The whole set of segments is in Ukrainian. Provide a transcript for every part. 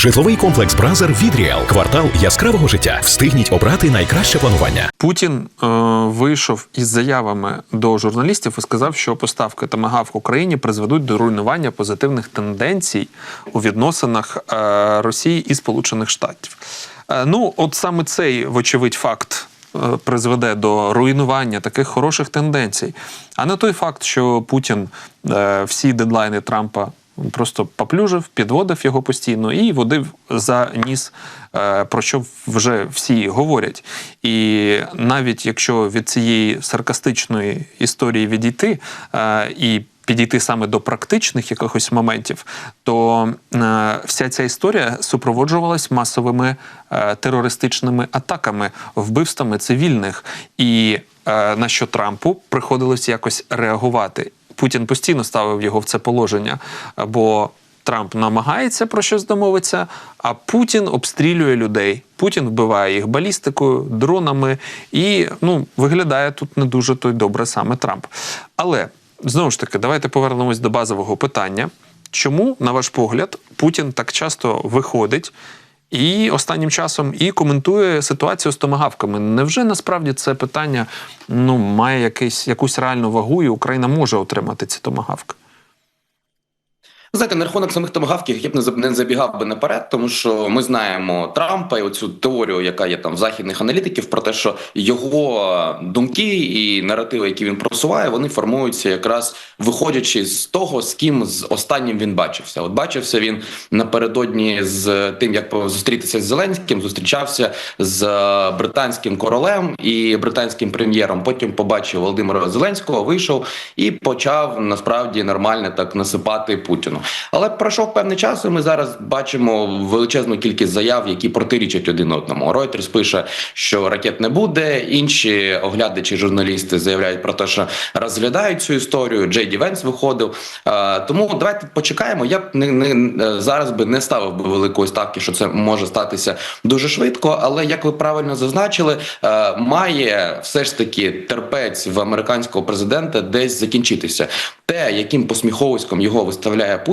Житловий комплекс Бразер від Ріал. Квартал яскравого життя. Встигніть обрати найкраще планування. Путін е, вийшов із заявами до журналістів і сказав, що поставки Томагавк Україні призведуть до руйнування позитивних тенденцій у відносинах е, Росії і Сполучених Штатів. Е, ну, от саме цей, вочевидь, факт. е, Призведе до руйнування таких хороших тенденцій, а не той факт, що Путін е, всі дедлайни Трампа просто поплюжив, підводив його постійно і водив за ніс, е, про що вже всі говорять. І навіть якщо від цієї саркастичної історії відійти е, і підійти саме до практичних якихось моментів, то е, вся ця історія супроводжувалась масовими е, терористичними атаками, вбивствами цивільних, і е, на що Трампу приходилось якось реагувати. Путін постійно ставив його в це положення, бо Трамп намагається про щось домовитися, а Путін обстрілює людей. Путін вбиває їх балістикою, дронами, і ну виглядає тут не дуже той добре саме Трамп. Але знову ж таки, давайте повернемось до базового питання. Чому, на ваш погляд, Путін так часто виходить і останнім часом і коментує ситуацію з томагавками? Невже насправді це питання ну, має якийсь, якусь реальну вагу, і Україна може отримати ці томагавки? Знаєте, на рахунок самих томагавків я б не заб- не забігав би наперед, тому що ми знаємо Трампа і оцю теорію, яка є там в західних аналітиків, про те, що його думки і наративи, які він просуває, вони формуються якраз виходячи з того, з ким з останнім він бачився. От бачився він напередодні з тим, як зустрітися з Зеленським, зустрічався з британським королем і британським прем'єром. Потім побачив Володимира Зеленського, вийшов і почав насправді нормально так насипати Путіну. Але пройшов певний час, і ми зараз бачимо величезну кількість заяв, які протирічать один одному. Reuters пише, що ракет не буде. Інші оглядачі, журналісти заявляють про те, що розглядають цю історію. Джей Ді Венс виходив. Тому давайте почекаємо. Я б не, не е, зараз би не ставив би великої ставки, що це може статися дуже швидко. Але як ви правильно зазначили, е, має все ж таки терпець в американського президента десь закінчитися. Те, яким посміховиськом його виставляє Путін,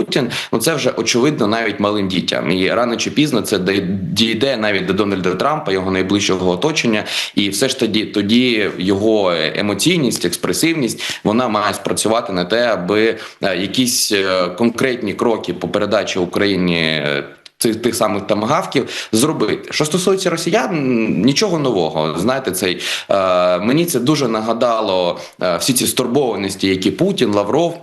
ну це вже очевидно навіть малим дітям. І рано чи пізно це дійде навіть до Дональда Трампа, його найближчого оточення, і все ж тоді тоді його емоційність, експресивність вона має спрацювати на те, аби е, якісь е, конкретні кроки по передачі Україні. е, Цих тих самих тамагавків зробити. Що стосується росіян, нічого нового. Знаєте, цей е, мені це дуже нагадало е, всі ці стурбованості, які Путін, Лавров.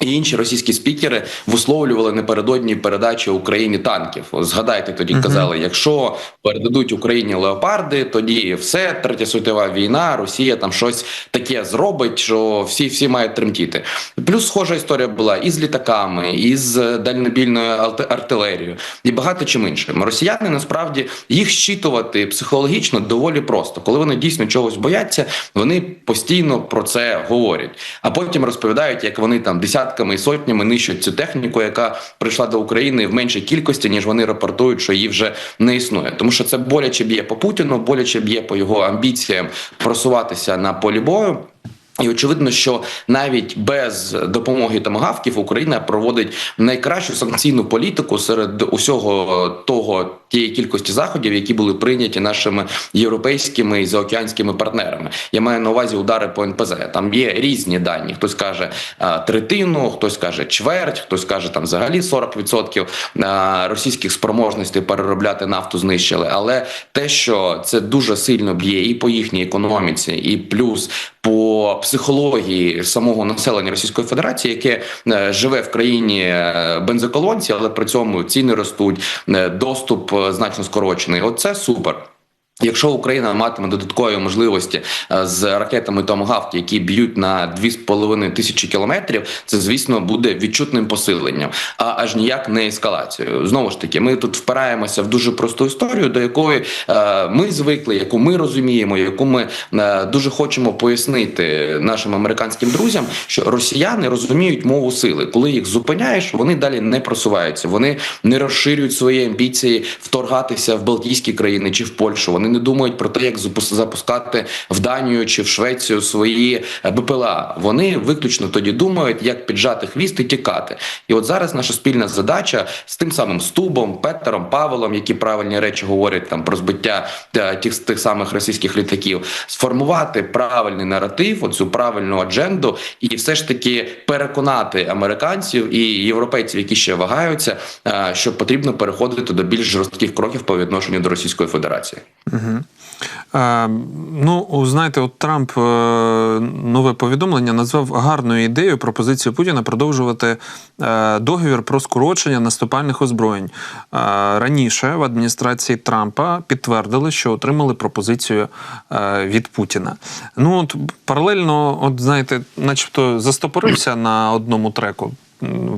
І інші російські спікери висловлювали напередодні передачі Україні танків. Згадайте, тоді казали: якщо передадуть Україні леопарди, тоді все третя світова війна, Росія там щось таке зробить, що всі всі мають тремтіти. Плюс схожа історія була і з літаками, і з дальнобільною арт- артилерією, і багато чим іншим. Росіяни насправді їх щитувати психологічно доволі просто. Коли вони дійсно чогось бояться, вони постійно про це говорять, а потім розповідають, як вони там десятками і сотнями нищать цю техніку, яка прийшла до України в меншій кількості, ніж вони рапортують, що її вже не існує. Тому що це боляче б'є по Путіну, боляче б'є по його амбіціям просуватися на полі бою. І очевидно, що навіть без допомоги томагавків Україна проводить найкращу санкційну політику серед усього того тієї кількості заходів, які були прийняті нашими європейськими і заокеанськими партнерами. Я маю на увазі удари по НПЗ. Там є різні дані. Хтось каже третину, хтось каже чверть, хтось каже там взагалі 40% російських спроможностей переробляти нафту знищили. Але те, що це дуже сильно б'є і по їхній економіці, і плюс по психології самого населення Російської Федерації, яке е, живе в країні е, бензоколонці, але при цьому ціни ростуть, е, доступ значно скорочений. Оце супер. Якщо Україна матиме додаткові можливості е, з ракетами Томагавк, які б'ють на 2,5 тисячі кілометрів, це звісно буде відчутним посиленням, а аж ніяк не ескалацією. Знову ж таки, ми тут впираємося в дуже просту історію, до якої е, ми звикли, яку ми розуміємо, яку ми е, дуже хочемо пояснити нашим американським друзям, що росіяни розуміють мову сили. Коли їх зупиняєш, вони далі не просуваються, вони не розширюють свої амбіції вторгатися в Балтійські країни чи в Польщу. Вони вони думають про те, як запус- запускати в Данію чи в Швецію свої е, БПЛА. Вони виключно тоді думають, як піджати хвіст і тікати. І от зараз наша спільна задача з тим самим Стубом, Петером, Павелом, які правильні речі говорять там про збиття е, тих тих самих російських літаків, сформувати правильний наратив, оцю правильну адженду, і все ж таки переконати американців і європейців, які ще вагаються, е, що потрібно переходити до більш жорстких кроків по відношенню до Російської Федерації. Е, ну, знаєте, от Трамп е, нове повідомлення назвав гарною ідеєю пропозицію Путіна продовжувати е, договір про скорочення наступальних озброєнь. Е, раніше в адміністрації Трампа підтвердили, що отримали пропозицію е, від Путіна. Ну, от паралельно, от знаєте, начебто застопорився на одному треку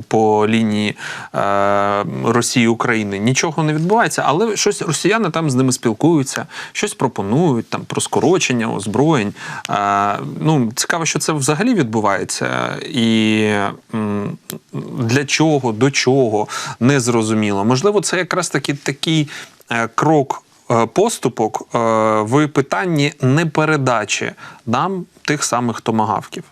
по лінії е, Росії України нічого не відбувається, але щось росіяни там з ними спілкуються, щось пропонують там про скорочення озброєнь. Е, ну цікаво, що це взагалі відбувається, і для чого, до чого не зрозуміло. Можливо, це якраз таки такий е, крок. Поступок в питанні непередачі нам тих самих томагавків.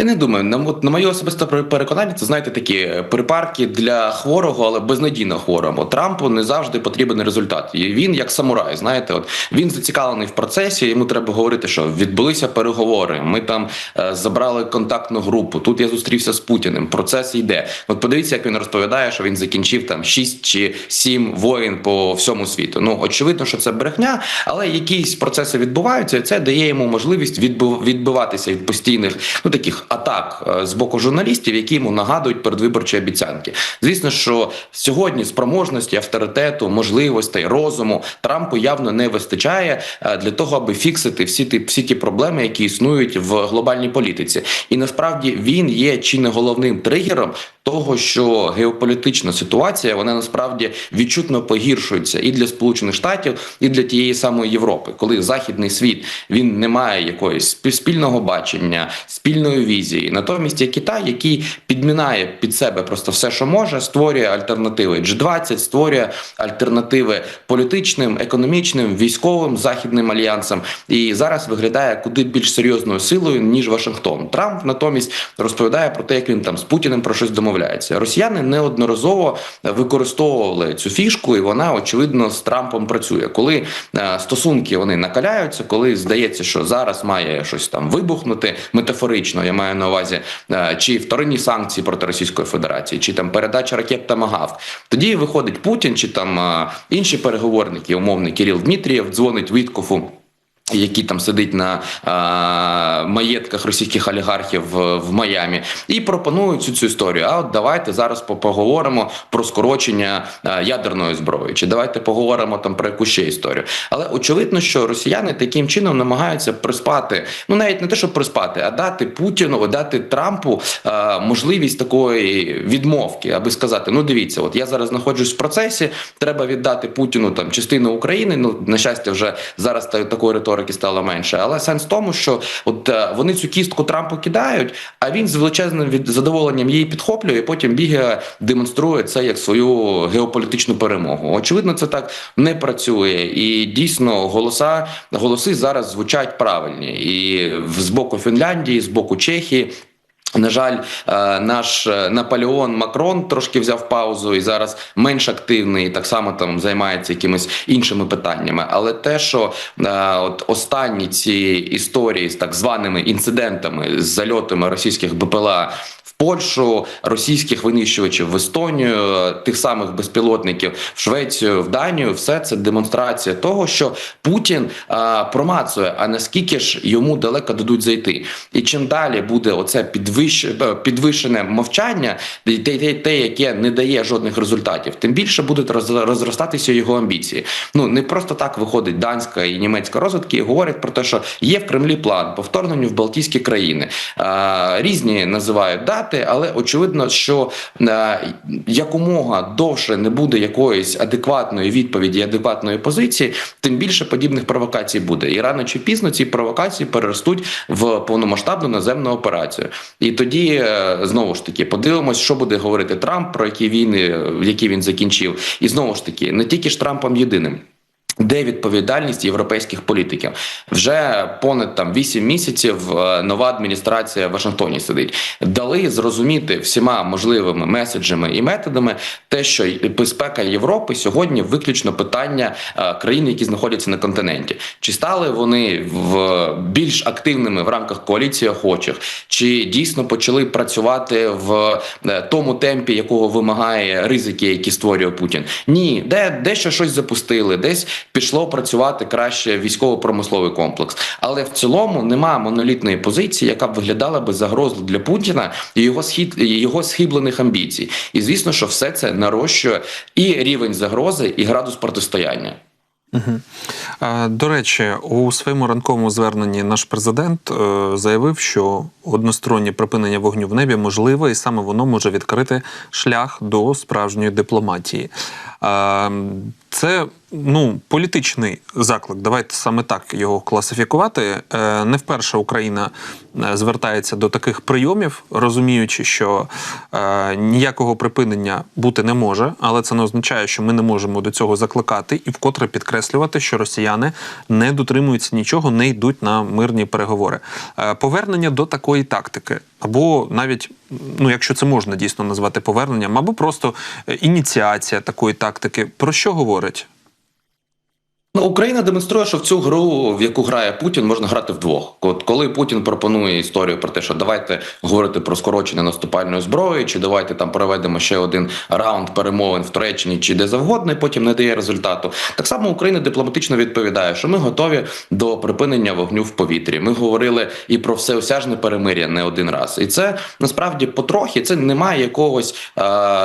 Я не думаю, на, мо- на моє особисте пере- переконання, це знаєте такі е, припарки для хворого, але безнадійно хворого. Трампу не завжди потрібен результат. І він як самурай, знаєте, от він зацікавлений в процесі. Йому треба говорити, що відбулися переговори. Ми там е, забрали контактну групу. Тут я зустрівся з Путіним. Процес йде. От подивіться, як він розповідає, що він закінчив там 6 чи 7 воїн по всьому світу. Ну очевидно, що це брехня, але якісь процеси відбуваються, і це дає йому можливість відбив- відбиватися від постійних ну таких атак е, з боку журналістів, які йому нагадують передвиборчі обіцянки. Звісно, що сьогодні спроможності, авторитету, можливостей, розуму Трампу явно не вистачає е, для того, аби фіксити всі ті всі ті проблеми, які існують в глобальній політиці. І насправді він є чи не головним тригером того, що геополітична ситуація вона насправді відчутно погіршується і для Сполучених Штатів, і для тієї самої Європи, коли західний світ він не має якоїсь спі- спільного бачення, спільної візії. Натомість є Китай, який підмінає під себе просто все, що може, створює альтернативи G20, створює альтернативи політичним, економічним, військовим західним альянсам, і зараз виглядає куди більш серйозною силою ніж Вашингтон. Трамп натомість розповідає про те, як він там з Путіним про щось домовляється. Росіяни неодноразово використовували цю фішку, і вона очевидно з Трампом працює. Коли е, стосунки вони накаляються, коли здається, що зараз має щось там вибухнути метафорично, я маю на увазі, е, чи вторинні санкції проти Російської Федерації, чи там передача ракет Тамагавк, тоді виходить Путін чи там е, інші переговорники, умовний Кирил Дмитрієв, дзвонить Віткофу. Який там сидить на а, маєтках російських олігархів в, в Майамі, і пропонують цю цю історію. А от давайте зараз поговоримо про скорочення а, ядерної зброї, чи давайте поговоримо там про якусь ще історію. Але очевидно, що росіяни таким чином намагаються приспати, ну навіть не те, щоб приспати, а дати Путіну, дати Трампу а, можливість такої відмовки, аби сказати: ну дивіться, от я зараз знаходжусь в процесі, треба віддати Путіну там частину України. Ну на щастя, вже зараз та- такої риторики стало менше. Але сенс в тому, що от е, вони цю кістку Трампу кидають, а він з величезним від задоволенням її підхоплює, і потім бігає, демонструє це як свою геополітичну перемогу. Очевидно, це так не працює, і дійсно голоса голоси зараз звучать правильні і з боку Фінляндії, з боку Чехії. На жаль, е, наш е, Наполеон Макрон трошки взяв паузу і зараз менш активний, і так само там займається якимись іншими питаннями. Але те, що е, от останні ці історії з так званими інцидентами з зальотами російських БПЛА Польщу, російських винищувачів в Естонію, тих самих безпілотників в Швецію, в Данію, все це демонстрація того, що Путін а, промацує, а наскільки ж йому далеко дадуть зайти. І чим далі буде оце підвищ... е, підвищене мовчання, те, те, те, яке не дає жодних результатів, тим більше будуть роз- розростатися його амбіції. Ну не просто так виходить данська і німецька розвідки і говорять про те, що є в Кремлі план по в Балтійські країни. А, різні називають дати, але очевидно, що а, якомога довше не буде якоїсь адекватної відповіді, адекватної позиції, тим більше подібних провокацій буде. І рано чи пізно ці провокації переростуть в повномасштабну наземну операцію. І тоді е, знову ж таки подивимось, що буде говорити Трамп, про які війни, е, які він закінчив, і знову ж таки не тільки ж Трампом єдиним. Де відповідальність європейських політиків? Вже понад там 8 місяців е, нова адміністрація в Вашингтоні сидить. Дали зрозуміти всіма можливими меседжами і методами те, що безпека Європи сьогодні виключно питання е, країн, які знаходяться на континенті. Чи стали вони в більш активними в рамках коаліції охочих, чи дійсно почали працювати в е, тому темпі, якого вимагає ризики, які створює Путін? Ні, де дещо щось запустили, десь пішло працювати краще військово-промисловий комплекс. Але в цілому нема монолітної позиції, яка б виглядала би загрозу для Путіна і його схід його схиблених амбіцій. І звісно, що все це нарощує і рівень загрози, і градус протистояння. До речі, у своєму ранковому зверненні наш президент е, заявив, що одностороннє припинення вогню в небі можливе, і саме воно може відкрити шлях до справжньої дипломатії. Це ну, політичний заклик. Давайте саме так його класифікувати. Е, Не вперше Україна е, звертається до таких прийомів, розуміючи, що е, ніякого припинення бути не може, але це не означає, що ми не можемо до цього закликати і вкотре підкреслювати, що росіяни не дотримуються нічого, не йдуть на мирні переговори. Повернення до такої тактики, або навіть, ну якщо це можна дійсно назвати поверненням, або просто ініціація такої тактики, про що говорить? Ну, Україна демонструє, що в цю гру, в яку грає Путін, можна грати вдвох. От коли Путін пропонує історію про те, що давайте говорити про скорочення наступальної зброї, чи давайте там проведемо ще один раунд перемовин в Туреччині чи де завгодно, і потім не дає результату. Так само Україна дипломатично відповідає, що ми готові до припинення вогню в повітрі. Ми говорили і про всеосяжне перемир'я не один раз. І це насправді потрохи це немає якогось е,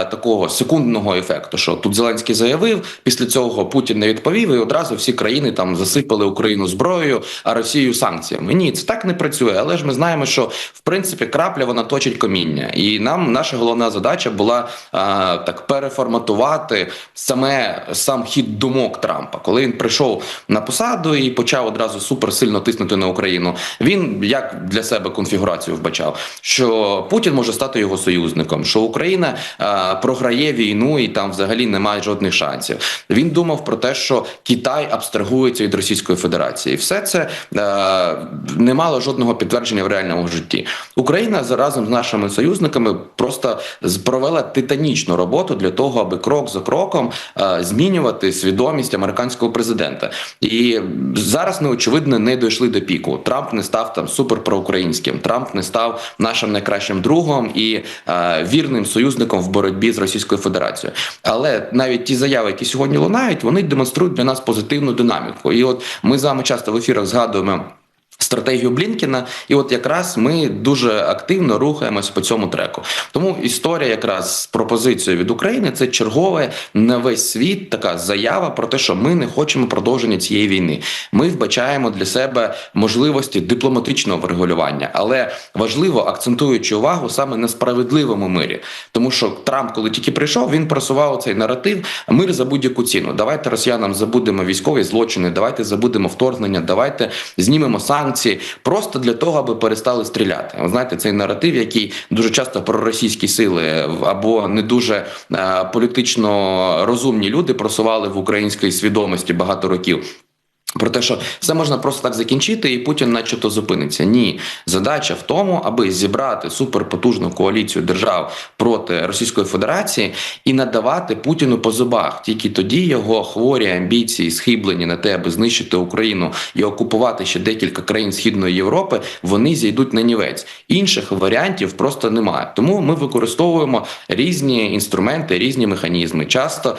такого секундного ефекту. Що тут Зеленський заявив, після цього Путін не відповів, і одразу всі країни там засипали Україну зброєю, а Росію санкціями. Ні, це так не працює. Але ж ми знаємо, що в принципі крапля вона точить коміння, і нам наша головна задача була а, так переформатувати саме сам хід думок Трампа, коли він прийшов на посаду і почав одразу суперсильно тиснути на Україну. Він як для себе конфігурацію вбачав, що Путін може стати його союзником, що Україна а, програє війну і там взагалі немає жодних шансів. Він думав про те, що Китай абстрагується від Російської Федерації. Все це е, не мало жодного підтвердження в реальному житті. Україна разом з нашими союзниками просто провела титанічну роботу для того, аби крок за кроком е, змінювати свідомість американського президента. І зараз ми очевидно не дійшли до піку. Трамп не став там суперпроукраїнським. Трамп не став нашим найкращим другом і е, вірним союзником в боротьбі з Російською Федерацією. Але навіть ті заяви, які сьогодні лунають, вони демонструють для нас позитивну динаміку. І от ми з вами часто в ефірах згадуємо. Стратегію Блінкіна, і от якраз ми дуже активно рухаємось по цьому треку. Тому історія, якраз з пропозицією від України, це чергове на весь світ така заява про те, що ми не хочемо продовження цієї війни. Ми вбачаємо для себе можливості дипломатичного врегулювання, але важливо акцентуючи увагу саме на справедливому мирі, тому що Трамп, коли тільки прийшов, він просував цей наратив мир за будь-яку ціну. Давайте росіянам забудемо військові злочини, давайте забудемо вторгнення, давайте знімемо санкції просто для того, аби перестали стріляти. Ви знаєте, цей наратив, який дуже часто проросійські сили або не дуже е, політично розумні люди просували в українській свідомості багато років. Про те, що все можна просто так закінчити, і Путін, начебто, зупиниться. Ні, задача в тому, аби зібрати суперпотужну коаліцію держав проти Російської Федерації і надавати Путіну по зубах. Тільки тоді його хворі амбіції, схиблені на те, аби знищити Україну і окупувати ще декілька країн Східної Європи, вони зійдуть на нівець. Інших варіантів просто немає. Тому ми використовуємо різні інструменти, різні механізми. Часто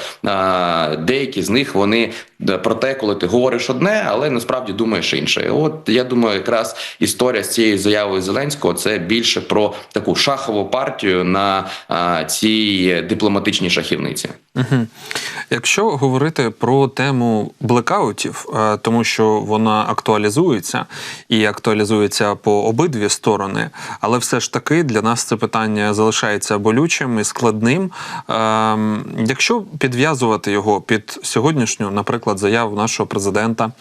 деякі з них вони е, про те, коли ти говориш одне, але насправді думаєш інше. От я думаю, якраз історія з цією заявою Зеленського це більше про таку шахову партію на а, цій дипломатичній шахівниці. Угу. Якщо говорити про тему блекаутів, е, тому що вона актуалізується і актуалізується по обидві сторони, але все ж таки для нас це питання залишається болючим і складним. Ем, Якщо підв'язувати його під сьогоднішню, наприклад, заяву нашого президента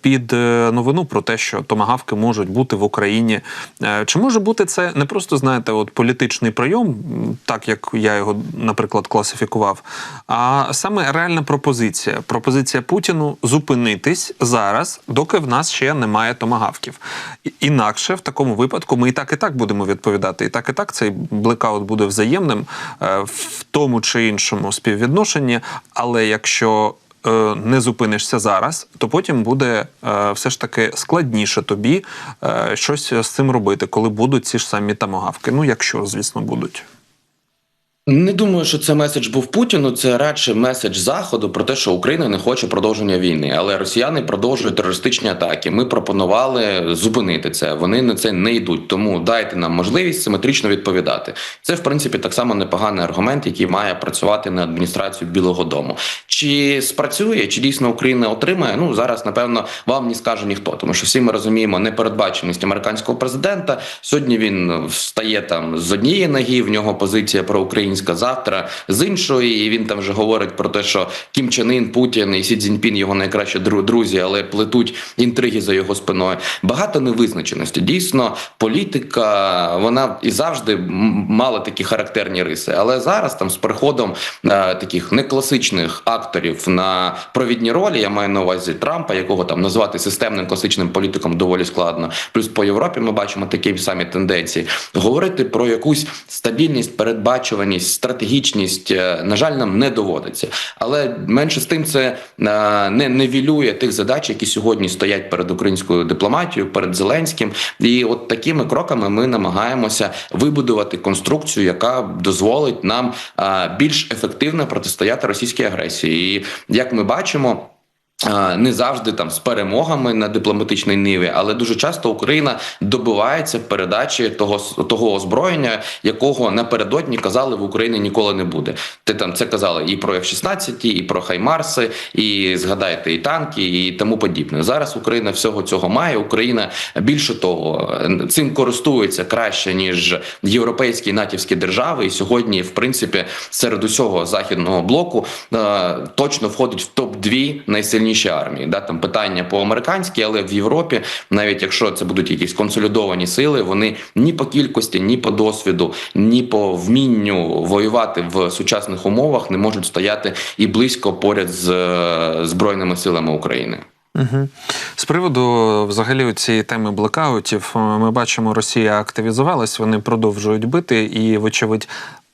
під е, новину про те, що томагавки можуть бути в Україні. Е, Чи може бути це не просто знаєте, от політичний прийом, так як я його, наприклад, класифікував, а саме реальна пропозиція. Пропозиція Путіну зупинитись зараз, доки в нас ще немає томагавків. Інакше в такому випадку ми і так і так будемо відповідати. І так і так цей блекаут буде взаємним е, в тому чи іншому співвідношенні. Але якщо е, не зупинишся зараз, то потім буде е, все ж таки складніше тобі е, щось з цим робити, коли будуть ці ж самі тамагавки. Ну, якщо, звісно, будуть. Не думаю, що це меседж був Путіну. Це радше меседж заходу про те, що Україна не хоче продовження війни, але росіяни продовжують терористичні атаки. Ми пропонували зупинити це. Вони на це не йдуть. Тому дайте нам можливість симетрично відповідати. Це в принципі так само непоганий аргумент, який має працювати на адміністрацію Білого Дому. Чи спрацює, чи дійсно Україна отримає? Ну зараз напевно вам не скаже ніхто, тому що всі ми розуміємо непередбаченість американського президента. Сьогодні він встає там з однієї ноги, в нього позиція проукраїнська, завтра з іншої. І він там вже говорить про те, що Кім Чен Ін, Путін і Сі Цзіньпін його найкращі дру- друзі, але плетуть інтриги за його спиною. Багато невизначеності. Дійсно, політика вона і завжди мала такі характерні риси. Але зараз там з приходом е, таких некласичних акторів на провідні ролі, я маю на увазі Трампа, якого там назвати системним класичним політиком доволі складно. Плюс по Європі ми бачимо такі самі тенденції. Говорити про якусь стабільність, передбачуваність, стратегічність, е, на жаль, нам не доводиться. Але менше з тим, це е, не невілює тих задач, які сьогодні стоять перед українською дипломатією, перед Зеленським. І от такими кроками ми намагаємося вибудувати конструкцію, яка дозволить нам е, більш ефективно протистояти російській агресії. І як ми бачимо. Не завжди там з перемогами на дипломатичній ниві, але дуже часто Україна добивається передачі того того озброєння, якого напередодні казали в Україні ніколи не буде. Ти там це казали і про F-16, і про Хаймарси, і згадайте і танки, і тому подібне. Зараз Україна всього цього має. Україна більше того цим користується краще ніж європейські натівські держави. І сьогодні, в принципі, серед усього західного блоку точно входить в топ 2 найсильніші армії. Да, там питання по американськи, але в Європі, навіть якщо це будуть якісь консолідовані сили, вони ні по кількості, ні по досвіду, ні по вмінню воювати в сучасних умовах не можуть стояти і близько поряд з е, збройними силами України. Угу. З приводу взагалі цієї теми блекаутів, е, ми бачимо, Росія активізувалась, вони продовжують бити і, вочевидь.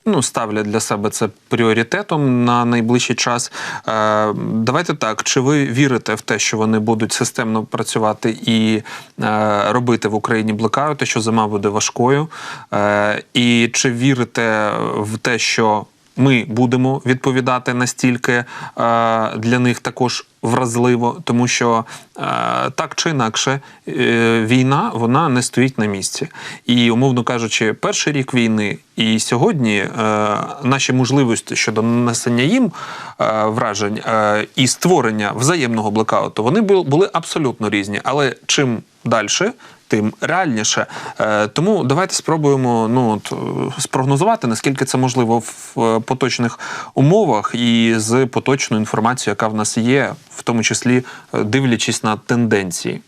Ну, ставлять для себе це пріоритетом на найближчий час. Е, давайте так. Чи ви вірите в те, що вони будуть системно працювати і е, робити в Україні блекаути, що зима буде важкою? Е, і чи вірите в те, що ми будемо відповідати настільки е, для них також вразливо, тому що е, так чи інакше е, війна вона не стоїть на місці. І, умовно кажучи, перший рік війни і сьогодні е, наші можливості щодо нанесення їм е, вражень е, і створення взаємного блекауту, вони були абсолютно різні. Але чим далі, тим реальніше. Е, Тому давайте спробуємо ну, от, е, спрогнозувати, наскільки це можливо в поточних умовах і з поточною інформацією, яка в нас є, в тому числі е, дивлячись на тенденції.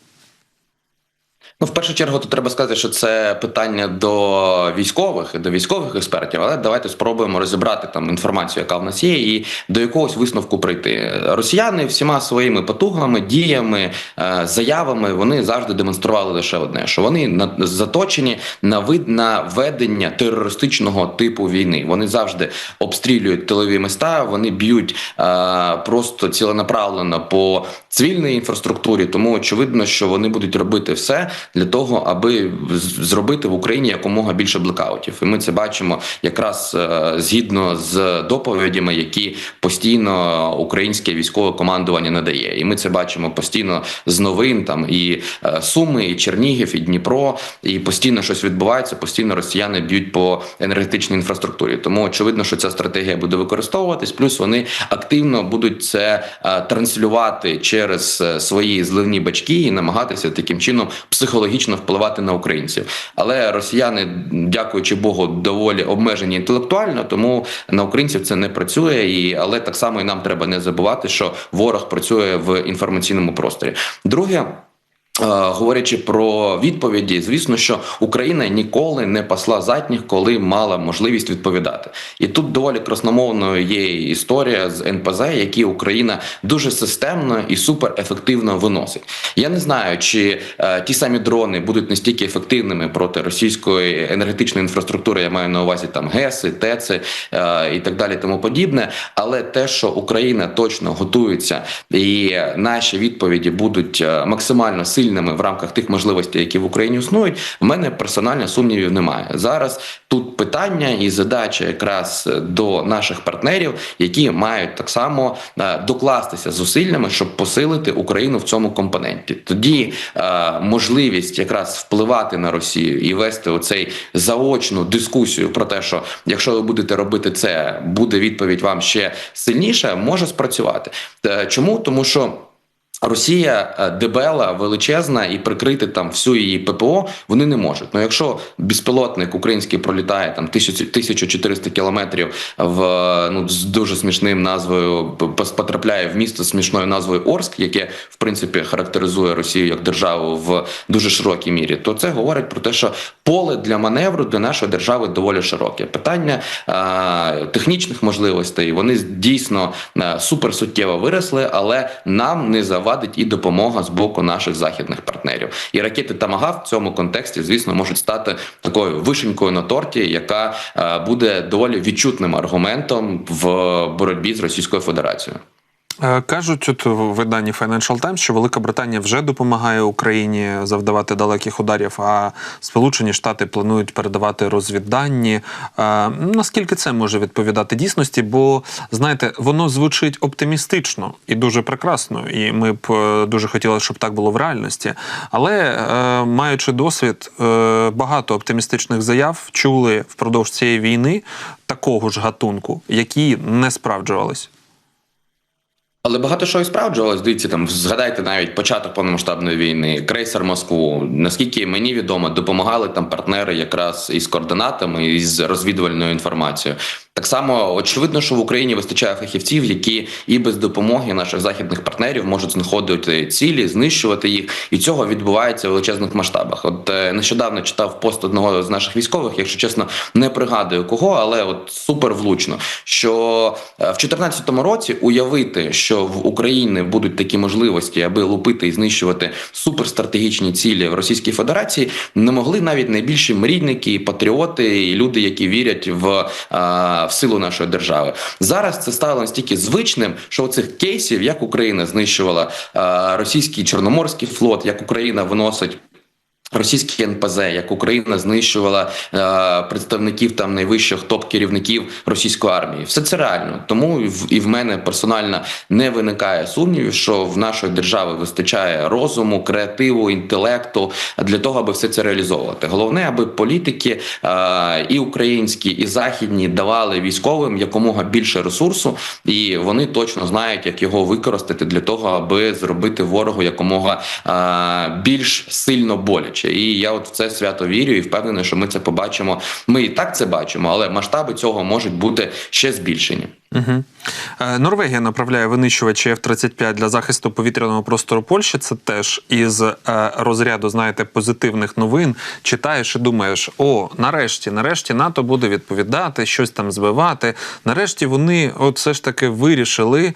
Ну, в першу чергу, тут треба сказати, що це питання до військових до військових експертів, але давайте спробуємо розібрати там інформацію, яка в нас є, і до якогось висновку прийти. Росіяни всіма своїми потугами, діями, е, заявами вони завжди демонстрували лише одне: що вони заточені на вид на ведення терористичного типу війни. Вони завжди обстрілюють тилові міста, вони б'ють е, просто ціленаправлено по цивільній інфраструктурі. Тому очевидно, що вони будуть робити все для того, аби зробити в Україні якомога більше блекаутів. І ми це бачимо якраз е, згідно з доповідями, які постійно українське військове командування надає. І ми це бачимо постійно з новин там і е, Суми, і Чернігів, і Дніпро, і постійно щось відбувається. Постійно росіяни б'ють по енергетичній інфраструктурі. Тому очевидно, що ця стратегія буде використовуватись. Плюс вони активно будуть це е, транслювати через свої зливні бачки і намагатися таким чином психологічно психологічно впливати на українців. Але росіяни, дякуючи Богу, доволі обмежені інтелектуально, тому на українців це не працює. І але так само і нам треба не забувати, що ворог працює в інформаційному просторі. Друге. Е, Говорячи про відповіді, звісно, що Україна ніколи не пасла задніх, коли мала можливість відповідати. І тут доволі красномовною є історія з НПЗ, які Україна дуже системно і суперефективно виносить. Я не знаю, чи е, ті самі дрони будуть настільки ефективними проти російської енергетичної інфраструктури. Я маю на увазі там ГЕСи, ТЕЦи е, і так далі, тому подібне. Але те, що Україна точно готується, і наші відповіді будуть е, максимально сильними в рамках тих можливостей, які в Україні існують, в мене персонально сумнівів немає. Зараз тут питання і задача якраз до наших партнерів, які мають так само е, докластися зусиллями, щоб посилити Україну в цьому компоненті. Тоді е, можливість якраз впливати на Росію і вести оцей заочну дискусію про те, що якщо ви будете робити це, буде відповідь вам ще сильніша, може спрацювати. Е, Чому? Тому що. Росія е, дебела, величезна і прикрити там всю її ППО вони не можуть. Ну якщо безпілотник український пролітає там 1000 1400 кілометрів в е, ну з дуже смішним назвою потрапляє в місто смішною назвою Орск, яке в принципі характеризує Росію як державу в дуже широкій мірі, то це говорить про те, що поле для маневру для нашої держави доволі широке. Питання е, технічних можливостей вони дійсно е, суперсуттєво виросли, але нам не завадить і допомога з боку наших західних партнерів. І ракети Тамагав в цьому контексті, звісно, можуть стати такою вишенькою на торті, яка е, буде доволі відчутним аргументом в боротьбі з Російською Федерацією. Е, Кажуть, от в виданні Financial Times, що Велика Британія вже допомагає Україні завдавати далеких ударів, а Сполучені Штати планують передавати розвіддані. Е, Наскільки це може відповідати дійсності? Бо знаєте, воно звучить оптимістично і дуже прекрасно, і ми б е, дуже хотіли, щоб так було в реальності. Але маючи досвід, багато оптимістичних заяв чули впродовж цієї війни такого ж гатунку, які не справджувались. Але багато що і справджувалось. Дивіться, там згадайте навіть початок повномасштабної війни, крейсер Москву. Наскільки мені відомо, допомагали там партнери якраз із координатами і з розвідувальною інформацією. Так само очевидно, що в Україні вистачає фахівців, які і без допомоги наших західних партнерів можуть знаходити цілі, знищувати їх, і цього відбувається в величезних масштабах. От е, нещодавно читав пост одного з наших військових, якщо чесно, не пригадую кого, але от супер влучно. Що е, в 2014 році уявити, що в Україні будуть такі можливості, аби лупити і знищувати суперстратегічні цілі в Російській Федерації, не могли навіть найбільші мрійники, патріоти і люди, які вірять в. В силу нашої держави. Зараз це стало настільки звичним, що оцих кейсів, як Україна знищувала е, російський чорноморський флот, як Україна виносить. Російські НПЗ, як Україна знищувала е, представників там найвищих топ-керівників російської армії, все це реально. Тому і в, і в мене персонально не виникає сумнівів, що в нашої держави вистачає розуму, креативу, інтелекту для того, аби все це реалізовувати. Головне, аби політики е, і українські, і західні давали військовим якомога більше ресурсу, і вони точно знають, як його використати для того, аби зробити ворогу якомога е, більш сильно боляче. І я от в це свято вірю і впевнений, що ми це побачимо. Ми і так це бачимо, але масштаби цього можуть бути ще збільшені. Угу. Норвегія направляє винищувачі F-35 для захисту повітряного простору Польщі. Це теж із е, розряду, знаєте, позитивних новин. Читаєш і думаєш: о, нарешті, нарешті НАТО буде відповідати, щось там збивати. Нарешті вони, от все ж таки, вирішили, е,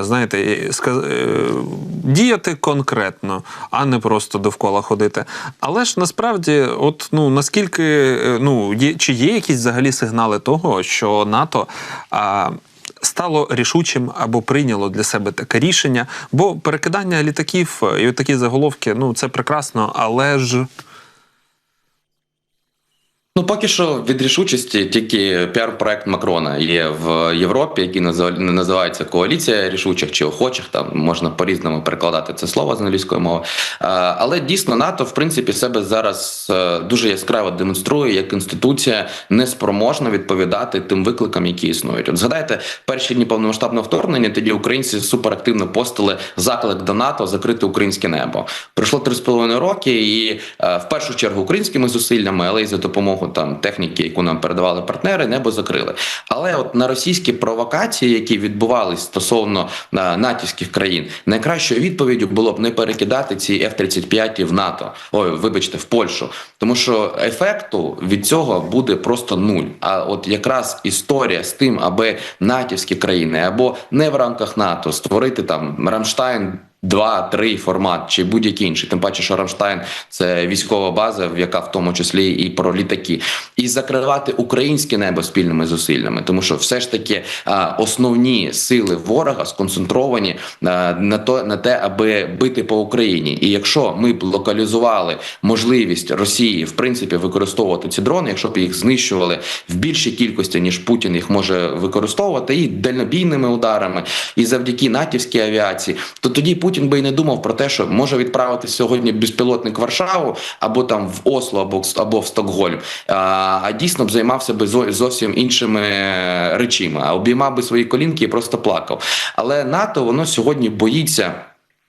знаєте, діяти конкретно, а не просто довкола ходити. Але ж насправді, от ну наскільки ну є чи є якісь взагалі сигнали того, що НАТО. А, Стало рішучим або прийняло для себе таке рішення, бо перекидання літаків і такі заголовки, ну це прекрасно, але ж Ну, поки що від рішучості тільки піар-проект Макрона є в Європі, який називається коаліція рішучих чи охочих. Там можна по-різному перекладати це слово з англійської мови. Але дійсно НАТО, в принципі, себе зараз е, дуже яскраво демонструє як інституція неспроможна відповідати тим викликам, які існують. От згадайте перші дні повномасштабного вторгнення. Тоді українці суперактивно постили заклик до НАТО закрити українське небо. Пройшло три з половиною роки, і е, в першу чергу українськими зусиллями, але й за допомогою там техніки, яку нам передавали партнери, небо закрили. Але от на російські провокації, які відбувались стосовно е, натівських країн, найкращою відповіддю було б не перекидати ці F-35 в НАТО. Ой, вибачте, в Польщу, тому що ефекту від цього буде просто нуль. А от якраз історія з тим, аби натівські країни або не в рамках НАТО створити там Рамштайн. Два-три формат чи будь-який інший, тим паче, що Рамштайн це військова база, в яка в тому числі і про літаки, і закривати українське небо спільними зусиллями, тому що все ж таки основні сили ворога сконцентровані на то на те, аби бити по Україні. І якщо ми б локалізували можливість Росії в принципі використовувати ці дрони, якщо б їх знищували в більшій кількості ніж Путін їх може використовувати, і дальнобійними ударами, і завдяки натівській авіації, то тоді Путін би і не думав про те, що може відправити сьогодні безпілотник в Варшаву або там в Осло, або або в Стокгольм. А, а дійсно б займався би зовсім іншими речами, речима, а обіймав би свої колінки і просто плакав. Але НАТО воно сьогодні боїться.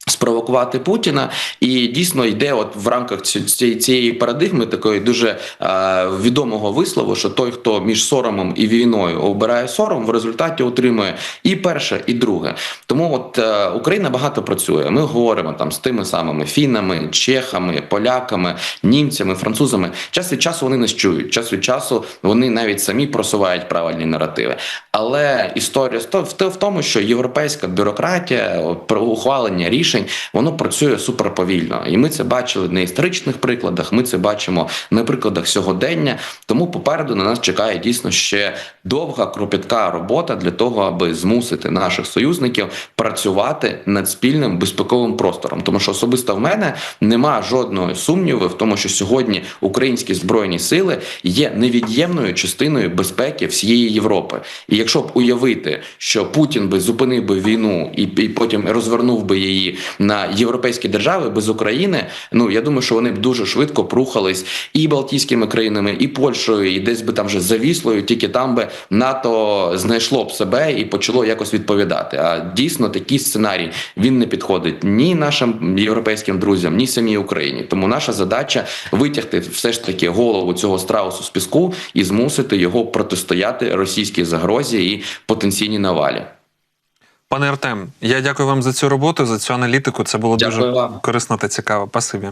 Спровокувати Путіна і дійсно йде, от в рамках цієї парадигми такої дуже е, відомого вислову, що той, хто між соромом і війною обирає сором, в результаті отримує і перше, і друге. Тому от е, Україна багато працює. Ми говоримо там з тими самими фінами, чехами, поляками, німцями, французами. Час від часу вони нас чують. Час від часу вони навіть самі просувають правильні наративи. Але історія сто- в тому, що європейська бюрократія про ухвалення рішень воно працює суперповільно, і ми це бачили на історичних прикладах. Ми це бачимо на прикладах сьогодення. Тому попереду на нас чекає дійсно ще довга кропітка робота для того, аби змусити наших союзників працювати над спільним безпековим простором. Тому що особисто в мене нема жодного сумніву в тому, що сьогодні українські збройні сили є невід'ємною частиною безпеки всієї Європи. І якщо б уявити, що Путін би зупинив би війну і, і потім розвернув би її на європейські держави без України, ну я думаю, що вони б дуже швидко прухались і Балтійськими країнами, і Польщею, і десь би там вже завіслою, тільки там би НАТО знайшло б себе і почало якось відповідати. А дійсно такий сценарій він не підходить ні нашим європейським друзям, ні самій Україні. Тому наша задача витягти все ж таки голову цього страусу з піску і змусити його протистояти російській загрозі і потенційній навалі. Пане Артем, я дякую вам за цю роботу, за цю аналітику. Це було Дякую дуже вам. корисно та цікаво. Спасибі.